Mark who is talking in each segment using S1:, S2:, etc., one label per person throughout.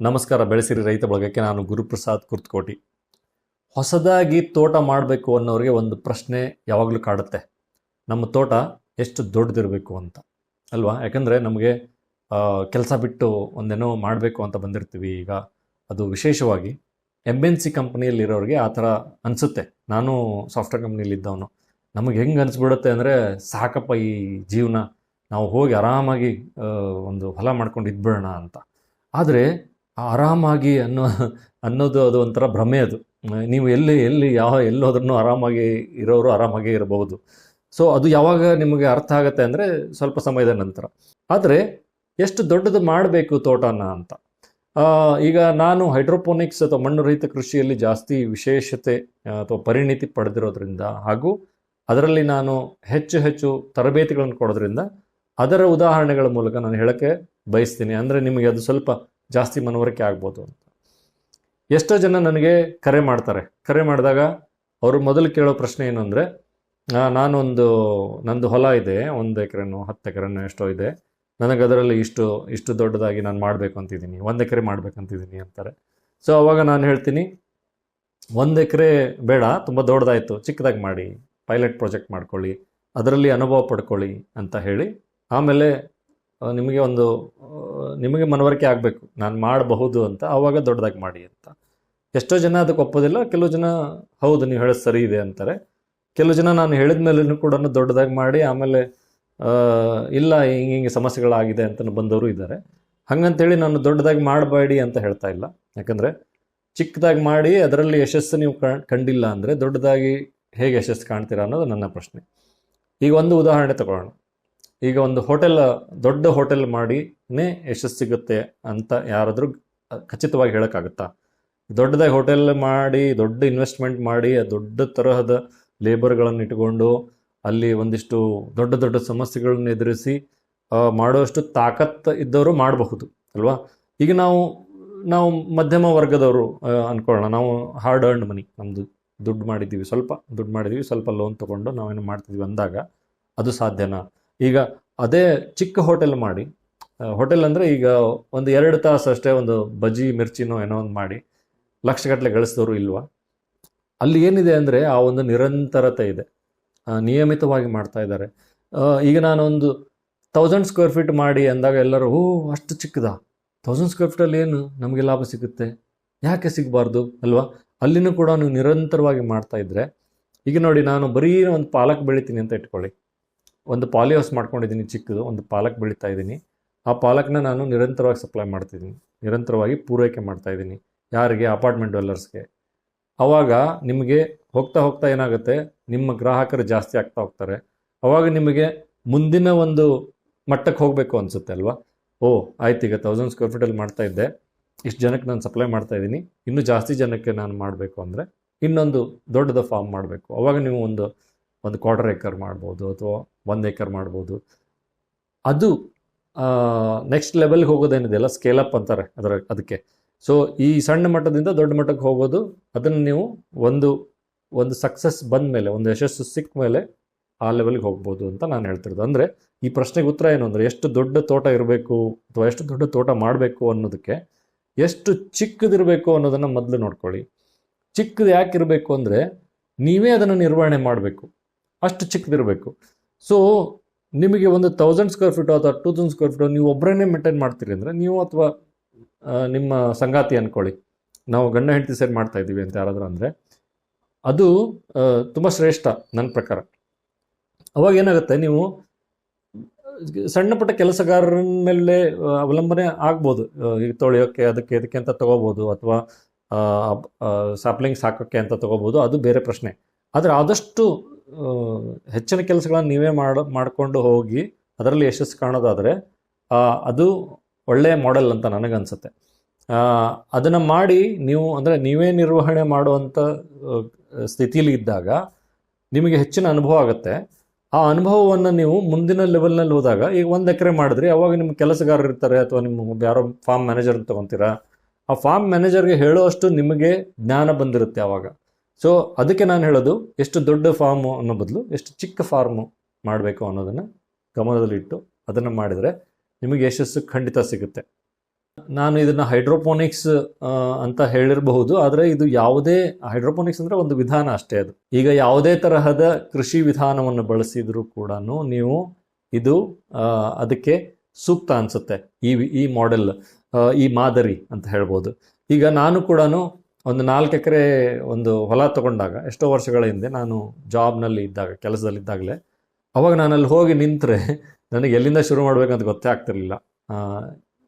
S1: ನಮಸ್ಕಾರ ಬೆಳೆಸಿರಿ ರೈತ ಬಳಗಕ್ಕೆ ನಾನು ಗುರುಪ್ರಸಾದ್ ಕುರ್ತಕೋಟಿ. ಹೊಸದಾಗಿ ತೋಟ ಮಾಡಬೇಕು ಅನ್ನೋರಿಗೆ ಒಂದು ಪ್ರಶ್ನೆ ಯಾವಾಗಲೂ ಕಾಡುತ್ತೆ. ನಮ್ಮ ತೋಟ ಎಷ್ಟು ದೊಡ್ಡದಿರಬೇಕು ಅಂತ. ಅಲ್ವಾ? ಯಾಕಂದರೆ ನಮಗೆ ಕೆಲಸ ಬಿಟ್ಟು ಒಂದೇನೋ ಮಾಡಬೇಕು ಅಂತ ಬಂದಿರ್ತೀವಿ ಈಗ. ಅದು ವಿಶೇಷವಾಗಿ ಎಂ ಎನ್ ಸಿ ಕಂಪ್ನಿಯಲ್ಲಿರೋರಿಗೆ ಆ ಥರ ಅನಿಸುತ್ತೆ. ನಾನು ಸಾಫ್ಟ್ವೇರ್ ಕಂಪ್ನಿಯಲ್ಲಿದ್ದವನು. ನಮಗೆ ಹೆಂಗೆ ಅನಿಸ್ಬಿಡುತ್ತೆ ಅಂದರೆ ಸಾಕಪ್ಪ ಈ ಜೀವನ. ನಾವು ಹೋಗಿ ಆರಾಮಾಗಿ ಒಂದು ಹೊಲ ಮಾಡ್ಕೊಂಡು ಇದ್ಬಿಡೋಣ ಅಂತ. ಆದರೆ ಆರಾಮಾಗಿ ಅನ್ನೋ, ಅನ್ನೋದು ಅದು ಒಂಥರ ಭ್ರಮೆ ಅದು. ನೀವು ಎಲ್ಲಿ ಎಲ್ಲಿ, ಯಾವ ಎಲ್ಲಿ ಹೋದ್ರೂ ಆರಾಮಾಗಿ ಇರೋರು ಆರಾಮಾಗಿ ಇರಬಹುದು. ಸೊ ಅದು ಯಾವಾಗ ನಿಮಗೆ ಅರ್ಥ ಆಗುತ್ತೆ ಅಂದರೆ ಸ್ವಲ್ಪ ಸಮಯದ ನಂತರ. ಆದರೆ, ಎಷ್ಟು ದೊಡ್ಡದು ಮಾಡಬೇಕು ತೋಟನ ಅಂತ. ಈಗ ನಾನು ಹೈಡ್ರೋಪೋನಿಕ್ಸ್ ಅಥವಾ ಮಣ್ಣು ರಹಿತ ಕೃಷಿಯಲ್ಲಿ ಜಾಸ್ತಿ ವಿಶೇಷತೆ, ಅಥವಾ ಪರಿಣಿತಿ ಪಡೆದಿರೋದ್ರಿಂದ ಹಾಗೂ ಅದರಲ್ಲಿ ನಾನು ಹೆಚ್ಚು ಹೆಚ್ಚು ತರಬೇತಿಗಳನ್ನು ಕೊಡೋದ್ರಿಂದ ಅದರ ಉದಾಹರಣೆಗಳ ಮೂಲಕ ನಾನು ಹೇಳೋಕ್ಕೆ ಬಯಸ್ತೀನಿ. ಅಂದರೆ ನಿಮಗೆ ಅದು ಸ್ವಲ್ಪ ಜಾಸ್ತಿ ಮನವರಿಕೆ ಆಗ್ಬೋದು ಅಂತ. ಎಷ್ಟೋ ಜನ ನನಗೆ ಕರೆ ಮಾಡ್ತಾರೆ. ಕರೆ ಮಾಡಿದಾಗ ಅವರು ಮೊದಲು ಕೇಳೋ ಪ್ರಶ್ನೆ ಏನು ಅಂದರೆ ನಾನೊಂದು, ನಂದು ಹೊಲ ಇದೆ, ಒಂದು ಎಕರೆನೋ, ಹತ್ತು ಎಕರೆನೋ ಎಷ್ಟೋ ಇದೆ. ನನಗೆ ಅದರಲ್ಲಿ ಇಷ್ಟು ಇಷ್ಟು ದೊಡ್ಡದಾಗಿ ನಾನು ಮಾಡಬೇಕು ಅಂತಿದ್ದೀನಿ. ಒಂದು ಎಕರೆ ಮಾಡಬೇಕಂತಿದ್ದೀನಿ ಅಂತಾರೆ. ಸೊ, ಅವಾಗ ನಾನು ಹೇಳ್ತೀನಿ, ಒಂದು ಎಕರೆ ಬೇಡ, ತುಂಬ ದೊಡ್ಡದಾಯಿತು. ಚಿಕ್ಕದಾಗಿ ಮಾಡಿ. ಪೈಲಟ್ ಪ್ರಾಜೆಕ್ಟ್ ಮಾಡ್ಕೊಳ್ಳಿ. ಅದರಲ್ಲಿ ಅನುಭವ ಪಡ್ಕೊಳ್ಳಿ ಅಂತ ಹೇಳಿ, ಆಮೇಲೆ ನಿಮಗೆ ಒಂದು ನಿಮಗೆ ಮನವರಿಕೆ ಆಗಬೇಕು. ನಾನು ಮಾಡಬಹುದು ಅಂತ, ಆವಾಗ ದೊಡ್ಡದಾಗಿ ಮಾಡಿ ಅಂತ. ಎಷ್ಟೋ ಜನ ಅದಕ್ಕೆ ಒಪ್ಪೋದಿಲ್ಲ, ಕೆಲವು ಜನ, ಹೌದು, ನೀವು ಹೇಳೋದು ಸರಿ ಇದೆ ಅಂತಾರೆ. ಕೆಲವು ಜನ ನಾನು ಹೇಳಿದ ಮೇಲೂ ಕೂಡ ದೊಡ್ಡದಾಗಿ ಮಾಡಿ, ಆಮೇಲೆ ಇಲ್ಲ, ಹಿಂಗೆ ಹಿಂಗೆ ಸಮಸ್ಯೆಗಳಾಗಿದೆ ಅಂತ ಬಂದವರು ಇದ್ದಾರೆ. ಹಾಗಂತೇಳಿ ನಾನು ದೊಡ್ಡದಾಗಿ ಮಾಡಬೇಡಿ ಅಂತ ಹೇಳ್ತಾ ಇಲ್ಲ. ಯಾಕಂದರೆ, ಚಿಕ್ಕದಾಗಿ ಮಾಡಿ, ಅದರಲ್ಲಿ ಯಶಸ್ಸು ನೀವು ಕಂಡಿಲ್ಲ ಅಂದರೆ ದೊಡ್ಡದಾಗಿ ಹೇಗೆ ಯಶಸ್ಸು ಕಾಣ್ತೀರಾ ಅನ್ನೋದು ನನ್ನ ಪ್ರಶ್ನೆ. ಈಗ ಒಂದು ಉದಾಹರಣೆ ತಗೊಳ್ಳೋಣ. ಈಗ ಒಂದು ಹೋಟೆಲ್, ದೊಡ್ಡ ಹೋಟೆಲ್ ಮಾಡಿನೇ ಯಶಸ್ಸು ಸಿಗುತ್ತೆ ಅಂತ ಯಾರಾದರೂ ಖಚಿತವಾಗಿ ಹೇಳೋಕ್ಕಾಗುತ್ತಾ? ದೊಡ್ಡದಾಗಿ ಹೋಟೆಲ್ ಮಾಡಿ, ದೊಡ್ಡ ಇನ್ವೆಸ್ಟ್ಮೆಂಟ್ ಮಾಡಿ ದೊಡ್ಡ ತರಹದ ಲೇಬರ್ಗಳನ್ನು ಇಟ್ಕೊಂಡು ಅಲ್ಲಿ ಒಂದಿಷ್ಟು ದೊಡ್ಡ ದೊಡ್ಡ ಸಮಸ್ಯೆಗಳನ್ನು ಎದುರಿಸಿ ಮಾಡುವಷ್ಟು ತಾಕತ್ತು ಇದ್ದವರು ಮಾಡಬಹುದು, ಅಲ್ವಾ? ಈಗ ನಾವು ನಾವು ಮಧ್ಯಮ ವರ್ಗದವರು ಅಂದ್ಕೊಳ್ಳೋಣ ನಾವು ಹಾರ್ಡ್ ಅರ್ನ್ಡ್ ಮನಿ ನಮ್ಮದು ದುಡ್ಡು ಮಾಡಿದ್ದೀವಿ ಸ್ವಲ್ಪ, ದುಡ್ಡು ಮಾಡಿದ್ದೀವಿ, ಸ್ವಲ್ಪ ಲೋನ್ ತೊಗೊಂಡು ನಾವೇನು ಮಾಡ್ತಿದ್ವಿ ಅಂದಾಗ ಅದು ಸಾಧ್ಯನಾ? ಈಗ ಅದೇ ಚಿಕ್ಕ ಹೋಟೆಲ್ ಮಾಡಿ ಹೋಟೆಲ್ ಅಂದರೆ ಈಗ ಒಂದು ಎರಡು ತಾಸು ಅಷ್ಟೇ ಒಂದು ಬಜ್ಜಿ, ಮಿರ್ಚಿನೋ ಏನೋ ಒಂದು ಮಾಡಿ ಲಕ್ಷಗಟ್ಟಲೆ ಗಳಿಸಿದವರು ಇಲ್ವಾ? ಅಲ್ಲಿ ಏನಿದೆ ಅಂದರೆ ಆ ಒಂದು ನಿರಂತರತೆ ಇದೆ. ನಿಯಮಿತವಾಗಿ ಮಾಡ್ತಾ ಇದ್ದಾರೆ. ಈಗ ನಾನೊಂದು ತೌಸಂಡ್ ಸ್ಕ್ವೇರ್ ಫೀಟ್ ಮಾಡಿ ಅಂದಾಗ ಎಲ್ಲರೂ, ಓ, ಅಷ್ಟು ಚಿಕ್ಕದಾ? ತೌಸಂಡ್ ಸ್ಕ್ವೇರ್ ಫೀಟಲ್ಲಿ ಏನು ನಮಗೆ ಲಾಭ ಸಿಗುತ್ತೆ? ಯಾಕೆ ಸಿಗಬಾರ್ದು? ಅಲ್ವಾ? ಅಲ್ಲಿನೂ ಕೂಡ ನೀವು ನಿರಂತರವಾಗಿ ಮಾಡ್ತಾ ಇದ್ದರೆ ಈಗ ನೋಡಿ ನಾನು ಬರೀ ಒಂದು ಪಾಲಕ್ ಬೆಳಿತೀನಿ ಅಂತ ಇಟ್ಕೊಳ್ಳಿ. ಒಂದು ಪಾಲಿ ಹೌಸ್ ಮಾಡ್ಕೊಂಡಿದ್ದೀನಿ ಚಿಕ್ಕದು, ಒಂದು ಪಾಲಕ್ ಬೆಳೀತಾ ಇದ್ದೀನಿ. ಆ ಪಾಲಕ್ನ ನಾನು ನಿರಂತರವಾಗಿ ಸಪ್ಲೈ ಮಾಡ್ತಿದ್ದೀನಿ. ನಿರಂತರವಾಗಿ ಪೂರೈಕೆ ಮಾಡ್ತಾ ಇದ್ದೀನಿ, ಯಾರಿಗೆ? ಅಪಾರ್ಟ್ಮೆಂಟ್ ಡೆವಲರ್ಸ್ಗೆ ಅವಾಗ ನಿಮಗೆ ಹೋಗ್ತಾ ಹೋಗ್ತಾ ಏನಾಗುತ್ತೆ? ನಿಮ್ಮ ಗ್ರಾಹಕರು ಜಾಸ್ತಿ ಆಗ್ತಾ ಹೋಗ್ತಾರೆ. ಅವಾಗ ನಿಮಗೆ ಮುಂದಿನ ಒಂದು ಮಟ್ಟಕ್ಕೆ ಹೋಗಬೇಕು ಅನಿಸುತ್ತೆ ಅಲ್ವಾ? ಓ, ಆಯ್ತು, ಈಗ ತೌಸಂಡ್ ಸ್ಕ್ವೇರ್ ಫೀಟಲ್ಲಿ ಮಾಡ್ತಾ ಇದ್ದೆ. ಇಷ್ಟು ಜನಕ್ಕೆ ನಾನು ಸಪ್ಲೈ ಮಾಡ್ತಾ ಇದ್ದೀನಿ. ಇನ್ನೂ ಜಾಸ್ತಿ ಜನಕ್ಕೆ ನಾನು ಮಾಡಬೇಕು ಅಂದರೆ ಇನ್ನೊಂದು ದೊಡ್ಡದ ಫಾರ್ಮ್ ಮಾಡಬೇಕು. ಅವಾಗ ನೀವು ಒಂದು ಒಂದು ಕ್ವಾರ್ಟರ್ ಏಕರ್ ಮಾಡ್ಬೋದು ಅಥವಾ ಒಂದು ಏಕರ್ ಮಾಡ್ಬೋದು. ಅದು ನೆಕ್ಸ್ಟ್ ಲೆವೆಲ್ಗೆ ಹೋಗೋದೇನಿದೆಯಲ್ಲ ಸ್ಕೇಲ್ ಅಪ್ ಅಂತಾರೆ ಅದರ, ಅದಕ್ಕೆ. ಸೊ ಈ ಸಣ್ಣ ಮಟ್ಟದಿಂದ ದೊಡ್ಡ ಮಟ್ಟಕ್ಕೆ ಹೋಗೋದು, ಅದನ್ನು ನೀವು ಒಂದು ಒಂದು ಸಕ್ಸಸ್ ಬಂದ ಮೇಲೆ ಒಂದು ಯಶಸ್ಸು ಸಿಕ್ಕ ಮೇಲೆ ಆ ಲೆವೆಲ್ಗೆ ಹೋಗ್ಬೋದು ಅಂತ ನಾನು ಹೇಳ್ತಿರೋದು. ಅಂದರೆ, ಈ ಪ್ರಶ್ನೆಗೆ ಉತ್ತರ ಏನು ಅಂದರೆ, ಎಷ್ಟು ದೊಡ್ಡ ತೋಟ ಇರಬೇಕು ಅಥವಾ ಎಷ್ಟು ದೊಡ್ಡ ತೋಟ ಮಾಡಬೇಕು ಅನ್ನೋದಕ್ಕೆ ಎಷ್ಟು ಚಿಕ್ಕದಿರಬೇಕು ಅನ್ನೋದನ್ನು ಮೊದಲು ನೋಡ್ಕೊಳ್ಳಿ. ಚಿಕ್ಕದು ಯಾಕೆ ಇರಬೇಕು ಅಂದರೆ, ನೀವೇ ಅದನ್ನು ನಿರ್ವಹಣೆ ಮಾಡಬೇಕು. ಅಷ್ಟು ಚಿಕ್ಕದಿರಬೇಕು. ಸೊ ನಿಮಗೆ ಒಂದು ತೌಸಂಡ್ ಸ್ಕ್ವೇರ್ ಫೀಟು ಅಥವಾ ಟೂ ತೌಸಂಡ್ ಸ್ಕ್ವೇರ್ ಫೀಟು ನೀವು ಒಬ್ಬರನ್ನೇ ಮೇಂಟೈನ್ ಮಾಡ್ತೀರಿ ಅಂದರೆ ನೀವು ಅಥವಾ ನಿಮ್ಮ ಸಂಗಾತಿ ಅಂದ್ಕೊಳ್ಳಿ ನಾವು ಗಂಡ ಹೆಂಡತಿ ಸೇರಿ ಮಾಡ್ತಾ ಇದ್ದೀವಿ ಅಂತ ಯಾರಾದರೂ ಅಂದರೆ, ಅದು ತುಂಬ ಶ್ರೇಷ್ಠ ನನ್ನ ಪ್ರಕಾರ. ಅವಾಗ ಏನಾಗುತ್ತೆ ನೀವು, ಸಣ್ಣ ಪುಟ್ಟ ಕೆಲಸಗಾರರ ಮೇಲೆ ಅವಲಂಬನೆ ಆಗ್ಬೋದು. ತೊಳೆಯೋಕ್ಕೆ ಅದಕ್ಕೆ, ಇದಕ್ಕೆ ಅಂತ ತಗೋಬೋದು ಅಥವಾ ಸಾಪ್ಲಿಂಗ್ಸ್ ಹಾಕೋಕ್ಕೆ ಅಂತ ತಗೋಬೋದು. ಅದು ಬೇರೆ ಪ್ರಶ್ನೆ. ಆದರೆ ಆದಷ್ಟು ಹೆಚ್ಚಿನ ಕೆಲಸಗಳನ್ನು ನೀವೇ ಮಾಡ, ಮಾಡಿಕೊಂಡು ಹೋಗಿ ಅದರಲ್ಲಿ ಯಶಸ್ಸು ಕಾಣೋದಾದರೆ ಅದು ಒಳ್ಳೆಯ ಮಾಡೆಲ್ ಅಂತ ನನಗನ್ಸುತ್ತೆ. ಅದನ್ನು ಮಾಡಿ ನೀವು, ಅಂದರೆ ನೀವೇ ನಿರ್ವಹಣೆ ಮಾಡುವಂಥ ಸ್ಥಿತಿಯಲ್ಲಿ ಇದ್ದಾಗ ನಿಮಗೆ ಹೆಚ್ಚಿನ ಅನುಭವ ಆಗುತ್ತೆ. ಆ ಅನುಭವವನ್ನು ನೀವು ಮುಂದಿನ ಲೆವೆಲ್ನಲ್ಲಿ ಹೋದಾಗ, ಈಗ ಒಂದು ಎಕರೆ ಮಾಡಿದ್ರಿ ಅವಾಗ ನಿಮ್ಮ ಕೆಲಸಗಾರರು ಇರ್ತಾರೆ ಅಥವಾ ನಿಮ್ಮ ಯಾರೋ ಫಾರ್ಮ್ ಮ್ಯಾನೇಜರ್ ತಗೊಂತೀರಾ? ಆ ಫಾರ್ಮ್ ಮ್ಯಾನೇಜರ್ಗೆ ಹೇಳೋಷ್ಟು ನಿಮಗೆ ಜ್ಞಾನ ಬಂದಿರುತ್ತೆ ಆವಾಗ ಸೊ ಅದಕ್ಕೆ ನಾನು ಹೇಳೋದು, ಎಷ್ಟು ದೊಡ್ಡ ಫಾರ್ಮು ಅನ್ನೋ ಬದಲು ಎಷ್ಟು ಚಿಕ್ಕ ಫಾರ್ಮು ಮಾಡಬೇಕು ಅನ್ನೋದನ್ನು ಗಮನದಲ್ಲಿಟ್ಟು ಅದನ್ನು ಮಾಡಿದರೆ ನಿಮಗೆ ಯಶಸ್ಸು ಖಂಡಿತ ಸಿಗುತ್ತೆ. ನಾನು ಇದನ್ನು ಹೈಡ್ರೋಪೋನಿಕ್ಸ್ ಅಂತ ಹೇಳಿರಬಹುದು, ಆದರೆ ಇದು ಯಾವುದೇ ಹೈಡ್ರೋಪೋನಿಕ್ಸ್ ಅಂದರೆ ಒಂದು ವಿಧಾನ ಅಷ್ಟೇ ಅದು. ಈಗ ಯಾವುದೇ ತರಹದ ಕೃಷಿ ವಿಧಾನವನ್ನು ಬಳಸಿದರೂ ಕೂಡ ನೀವು ಇದು ಅದಕ್ಕೆ ಸೂಕ್ತ ಅನಿಸುತ್ತೆ. ಈ ಈ ಮಾಡೆಲ್ ಈ ಮಾದರಿ ಅಂತ ಹೇಳ್ಬೋದು. ಈಗ ನಾನು ಕೂಡ ಒಂದು ನಾಲ್ಕು ಎಕರೆ ಒಂದು ಹೊಲ ತಗೊಂಡಾಗ, ಎಷ್ಟೋ ವರ್ಷಗಳ ಹಿಂದೆ ನಾನು ಜಾಬ್ನಲ್ಲಿ ಇದ್ದಾಗ ಕೆಲಸದಲ್ಲಿದ್ದಾಗಲೇ ಅವಾಗ ನಾನು ಅಲ್ಲಿ ಹೋಗಿ ನಿಂತರೆ ನನಗೆ ಎಲ್ಲಿಂದ ಶುರು ಮಾಡಬೇಕಂತ ಗೊತ್ತೇ ಆಗ್ತಿರ್ಲಿಲ್ಲ.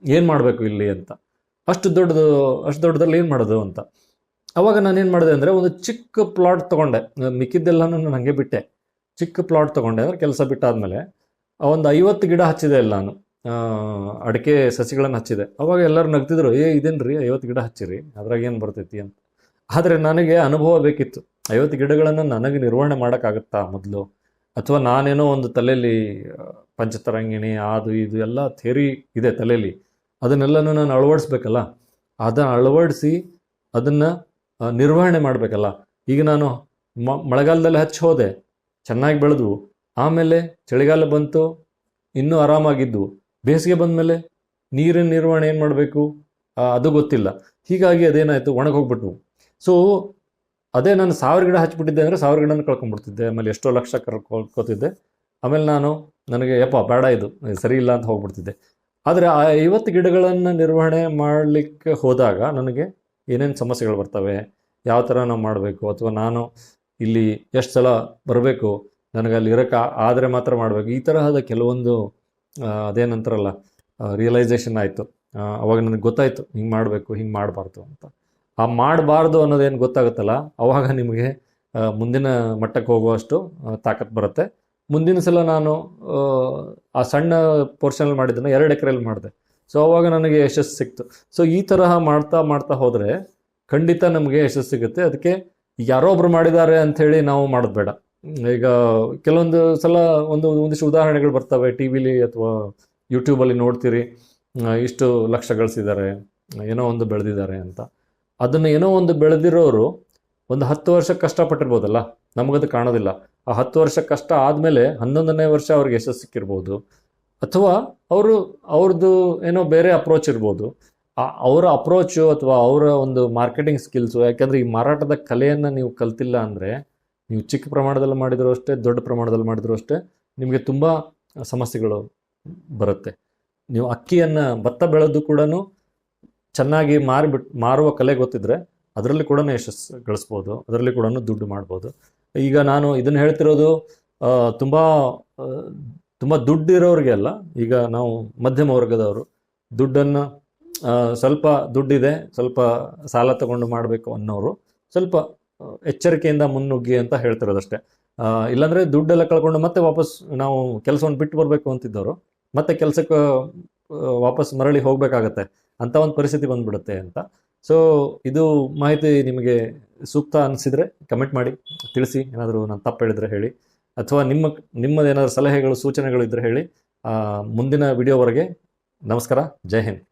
S1: ಏನು ಮಾಡಬೇಕು ಇಲ್ಲಿ ಅಂತ. ಅಷ್ಟು ದೊಡ್ಡದು, ಅಷ್ಟು ದೊಡ್ಡದಲ್ಲಿ ಏನು ಮಾಡೋದು ಅಂತ. ಅವಾಗ ನಾನು ಏನು ಮಾಡಿದೆ ಅಂದರೆ, ಒಂದು ಚಿಕ್ಕ ಪ್ಲಾಟ್ ತೊಗೊಂಡೆ. ಮಿಕ್ಕಿದ್ದೆಲ್ಲನೂ ನಾನು ಹಂಗೆ ಬಿಟ್ಟೆ. ಚಿಕ್ಕ ಪ್ಲಾಟ್ ತೊಗೊಂಡೆ ಅಂದರೆ, ಕೆಲಸ ಬಿಟ್ಟಾದಮೇಲೆ ಒಂದು ಐವತ್ತು ಗಿಡ ಹಚ್ಚಿದೆ ನಾನು. ಅಡಿಕೆ ಸಸಿಗಳನ್ನು ಹಚ್ಚಿದೆ. ಅವಾಗ ಎಲ್ಲರೂ ನಗ್ತಿದ್ರು, ಏ, ಇದೇನ್ರಿ? ಐವತ್ತು ಗಿಡ ಹಚ್ಚಿರಿ. ಅದ್ರಾಗ ಏನು ಬರ್ತೈತಿ? ಅಂತ. ಆದರೆ ನನಗೆ ಅನುಭವ ಬೇಕಿತ್ತು. ಐವತ್ತು ಗಿಡಗಳನ್ನು ನನಗೆ ನಿರ್ವಹಣೆ ಮಾಡೋಕ್ಕಾಗತ್ತಾ ಮೊದಲು? ಅಥವಾ ನಾನೇನೋ ಒಂದು ತಲೆಯಲ್ಲಿ ಪಂಚತರಂಗಿಣಿ ಅದು ಇದು ಎಲ್ಲ ಥೇರಿ ಇದೆ ತಲೆಯಲ್ಲಿ. ಅದನ್ನೆಲ್ಲನೂ ನಾನು ಅಳವಡಿಸ್ಬೇಕಲ್ಲ? ಅದನ್ನು ಅಳವಡಿಸಿ ಅದನ್ನು ನಿರ್ವಹಣೆ ಮಾಡಬೇಕಲ್ಲ? ಈಗ ನಾನು ಮ, ಮಳೆಗಾಲದಲ್ಲಿ ಹಚ್ಚಿ ಹೋದೆ. ಚೆನ್ನಾಗಿ ಬೆಳೆದು ಆಮೇಲೆ ಚಳಿಗಾಲ ಬಂತು. ಇನ್ನೂ ಆರಾಮಾಗಿದ್ವು. ಬೇಸಿಗೆ ಬಂದಮೇಲೆ ನೀರಿನ ನಿರ್ವಹಣೆ ಏನು ಮಾಡಬೇಕು? ಅದು ಗೊತ್ತಿಲ್ಲ. ಹೀಗಾಗಿ ಅದೇನಾಯಿತು? ಒಣಗೋಗ್ಬಿಟ್ವು ಸೊ ಅದೇ ನಾನು ಸಾವಿರ ಗಿಡ ಹಚ್ಚಿಬಿಟ್ಟಿದ್ದೆ ಅಂದರೆ ಸಾವಿರ ಗಿಡನ ಕಳ್ಕೊಂಡ್ಬಿಡ್ತಿದ್ದೆ ಆಮೇಲೆ ಎಷ್ಟೋ ಲಕ್ಷ ಕಳ್ಕೊತಿದ್ದೆ. ಆಮೇಲೆ ನಾನು ನನಗೆ, ಯಪ್ಪ, ಬೇಡ ಇದು. ಸರಿ ಇಲ್ಲ ಅಂತ ಹೋಗ್ಬಿಡ್ತಿದ್ದೆ. ಆದರೆ ಆ ಐವತ್ತು ಗಿಡಗಳನ್ನು ನಿರ್ವಹಣೆ ಮಾಡಲಿಕ್ಕೆ ಹೋದಾಗ ನನಗೆ ಏನೇನು ಸಮಸ್ಯೆಗಳು ಬರ್ತವೆ? ಯಾವ ಥರ ನಾವು ಮಾಡಬೇಕು? ಅಥವಾ ನಾನು ಇಲ್ಲಿ ಎಷ್ಟು ಸಲ ಬರಬೇಕು? ನನಗೆ ಅಲ್ಲಿ ಇರೋಕ್ಕೆ ಆದರೆ ಮಾತ್ರ ಮಾಡಬೇಕು? ಈ ತರಹದ ಕೆಲವೊಂದು ಅದೇನಂತಾರಲ್ಲ ರಿಯಲೈಸೇಷನ್ ಆಯಿತು. ಅವಾಗ ನನಗೆ ಗೊತ್ತಾಯಿತು, ಹಿಂಗೆ ಮಾಡಬೇಕು, ಹಿಂಗೆ ಮಾಡಬಾರ್ದು ಅಂತ. ಆ ಮಾಡಬಾರ್ದು ಅನ್ನೋದೇನು ಗೊತ್ತಾಗುತ್ತಲ್ಲ, ಅವಾಗ ನಿಮಗೆ ಮುಂದಿನ ಮಟ್ಟಕ್ಕೆ ಹೋಗುವಷ್ಟು ತಾಕತ್ತು ತಾಕತ್ ಬರುತ್ತೆ. ಮುಂದಿನ ಸಲ ನಾನು, ಆ ಸಣ್ಣ ಪೋರ್ಷನಲ್ಲಿ ಮಾಡಿದ್ದನ್ನು ಎರಡು ಎಕರೆಯಲ್ಲಿ ಮಾಡಿದೆ. ಸೊ ಅವಾಗ ನನಗೆ ಯಶಸ್ಸು ಸಿಕ್ತು. ಸೊ ಈ ತರಹ ಮಾಡ್ತಾ ಮಾಡ್ತಾ ಹೋದರೆ ಖಂಡಿತ ನಮಗೆ ಯಶಸ್ಸು ಸಿಗುತ್ತೆ. ಅದಕ್ಕೆ ಯಾರೋ ಒಬ್ರು ಮಾಡಿದ್ದಾರೆ ಅಂಥೇಳಿ ನಾವು ಮಾಡೋದು ಬೇಡ. ಈಗ ಕೆಲವೊಂದು ಸಲ ಒಂದು ಒಂದಿಷ್ಟು ಉದಾಹರಣೆಗಳು ಬರ್ತವೆ ಟಿ ವಿಲಿ ಅಥವಾ ಯೂಟ್ಯೂಬಲ್ಲಿ ನೋಡ್ತೀರಿ ಇಷ್ಟು ಲಕ್ಷ ಗಳಿಸಿದ್ದಾರೆ, ಏನೋ ಒಂದು ಬೆಳೆದಿದ್ದಾರೆ ಅಂತ. ಅದನ್ನು ಏನೋ ಒಂದು ಬೆಳೆದಿರೋರು ಒಂದು ಹತ್ತು ವರ್ಷ ಕಷ್ಟಪಟ್ಟಿರ್ಬೋದಲ್ಲ, ನಮಗದು ಕಾಣೋದಿಲ್ಲ. ಆ ಹತ್ತು ವರ್ಷ ಕಷ್ಟ ಆದಮೇಲೆ ಹನ್ನೊಂದನೇ ವರ್ಷ ಅವ್ರಿಗೆ ಯಶಸ್ಸು ಸಿಕ್ಕಿರ್ಬೋದು. ಅಥವಾ ಅವರು, ಅವ್ರದ್ದು ಏನೋ ಬೇರೆ ಅಪ್ರೋಚ್ ಇರ್ಬೋದು. ಅವರ ಅಪ್ರೋಚು ಅಥವಾ ಅವರ ಒಂದು ಮಾರ್ಕೆಟಿಂಗ್ ಸ್ಕಿಲ್ಸು ಯಾಕೆಂದರೆ ಈ ಮಾರಾಟದ ಕಲೆಯನ್ನು ನೀವು ಕಲ್ತಿಲ್ಲ ಅಂದರೆ ನೀವು ಚಿಕ್ಕ ಪ್ರಮಾಣದಲ್ಲಿ ಮಾಡಿದರೂ ಅಷ್ಟೇ, ದೊಡ್ಡ ಪ್ರಮಾಣದಲ್ಲಿ ಮಾಡಿದರೂ ಅಷ್ಟೇ, ನಿಮಗೆ ತುಂಬ ಸಮಸ್ಯೆಗಳು ಬರುತ್ತೆ. ನೀವು ಅಕ್ಕಿಯನ್ನು ಭತ್ತ ಬೆಳೆದು ಕೂಡ ಚೆನ್ನಾಗಿ ಮಾರಿಬಿಟ್ಟು ಮಾರುವ ಕಲೆ ಗೊತ್ತಿದ್ರೆ ಅದರಲ್ಲಿ ಕೂಡ ಯಶಸ್ಸು ಗಳಿಸ್ಬೋದು, ಅದರಲ್ಲಿ ಕೂಡ ದುಡ್ಡು ಮಾಡ್ಬೋದು. ಈಗ ನಾನು ಇದನ್ನು ಹೇಳ್ತಿರೋದು ತುಂಬ ತುಂಬ ದುಡ್ಡು ಇರೋರಿಗೆ ಅಲ್ಲ, ಈಗ ನಾವು ಮಧ್ಯಮ ವರ್ಗದವರು, ದುಡ್ಡನ್ನು ಸ್ವಲ್ಪ ದುಡ್ಡಿದೆ, ಸ್ವಲ್ಪ ಸಾಲ ತಗೊಂಡು ಮಾಡಬೇಕು ಅನ್ನೋರು, ಸ್ವಲ್ಪ ಎಚ್ಚರಿಕೆಯಿಂದ ಮುನ್ನುಗ್ಗಿ ಅಂತ ಹೇಳ್ತಿರೋದಷ್ಟೇ. ಇಲ್ಲಾಂದರೆ ದುಡ್ಡೆಲ್ಲ ಕಳ್ಕೊಂಡು ಮತ್ತೆ ವಾಪಸ್ ನಾವು ಕೆಲಸವನ್ನು ಬಿಟ್ಟು ಬರಬೇಕು ಅಂತಿದ್ದವರು, ಮತ್ತೆ ಕೆಲಸಕ್ಕೆ ವಾಪಸ್ ಮರಳಿ ಹೋಗಬೇಕಾಗತ್ತೆ ಅಂತ ಒಂದು ಪರಿಸ್ಥಿತಿ ಬಂದ್ಬಿಡುತ್ತೆ ಅಂತ. ಸೊ ಇದು ಮಾಹಿತಿ ನಿಮಗೆ ಸೂಕ್ತ ಅನಿಸಿದರೆ ಕಮೆಂಟ್ ಮಾಡಿ, ತಿಳಿಸಿ, ಏನಾದರೂ ನಾನು ತಪ್ಪು ಹೇಳಿದರೆ ಹೇಳಿ, ಅಥವಾ ನಿಮ್ಮ ನಿಮ್ಮದೇನಾದರೂ ಸಲಹೆಗಳು, ಸೂಚನೆಗಳು ಇದ್ದರೆ ಹೇಳಿ ಮುಂದಿನ ವಿಡಿಯೋವರೆಗೆ ನಮಸ್ಕಾರ, ಜೈ ಹಿಂದ್.